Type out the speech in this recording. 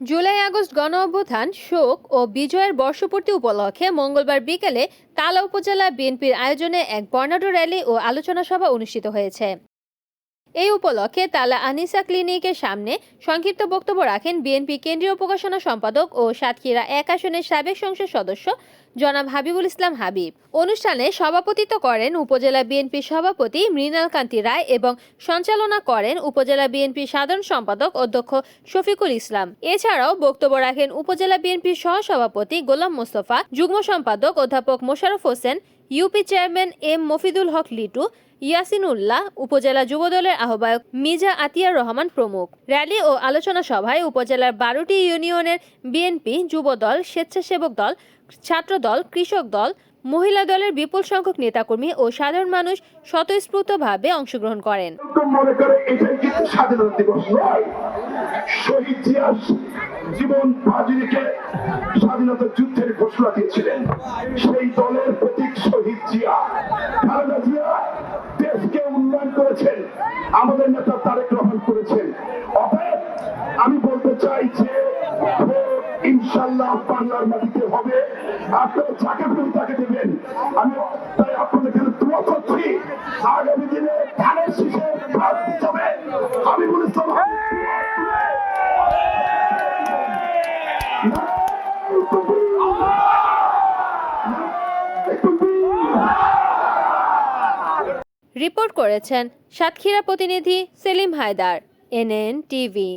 July August গণ অভ্যুত্থান শোক ও বিজয়ের বর্ষপূর্তি উপলক্ষে মঙ্গলবার বিকেলে তালা উপজেলা বিএনপির আয়োজনে এক বর্ণাঢ্য র্যালি ও আলোচনা সভা অনুষ্ঠিত হয়েছে। এই উপলক্ষে তালা আনিসা ক্লিনিকের সামনে সংক্ষিপ্ত বক্তব্য রাখেন বিএনপি কেন্দ্রীয় প্রকাশনা সম্পাদক ও সাতক্ষীরা এক আসনের সাবেক সংসদ সদস্য জনাব হাবিবুল ইসলাম হাবিব। অনুষ্ঠানে সভাপতিত্ব করেন উপজেলা বিএনপি সভাপতি মৃণাল কান্তি রায় এবং সঞ্চালনা করেন উপজেলা বিএনপি সাধারণ সম্পাদক অধ্যক্ষ শফিকুল ইসলাম। এছাড়াও বক্তব্য রাখেন উপজেলা বিএনপির সহসভাপতি গোলাম মোস্তফা, যুগ্ম সম্পাদক অধ্যাপক Mosharraf Hossain, UP chairman M Mofidul Haque Litu Yasin Ullah উপজেলা যুবদলের আহ্বায়ক মির্জা আতিয়ার রহমান প্রমুখ। র্যালি ও আলোচনা সভায় উপজেলার বারোটি ইউনিয়নের বিএনপি যুবদল, স্বেচ্ছাসেবক দল, ছাত্রদল, কৃষক দল, মহিলা দলের বিপুল সংখ্যক নেতাকর্মী ও সাধারণ মানুষ স্বতঃস্ফূর্তভাবে অংশগ্রহণ করেন। জীবন স্বাধীনতা যুদ্ধের ঘোষণা দিয়েছিলেন। সেই দলের প্রতীক শহীদ জিয়া। জিয়া আমাদের নেতা তারেক রহমান করেছেন। অতএব আমি বলতে চাই যে ইনশাল্লাহ বাংলার মাটিতে হবে। আপনারা যাকে পেলে তাকে দেবেন। আমি তাই আপনাদের কাছে দোয়া করছি, আগামী দিনে ধানের শীষে ভাগ হিসাবে আমি বলেছিলাম রিপোর্ট করেছেন সাতক্ষীরা প্রতিনিধি সেলিম হায়দার এনএন টিভি।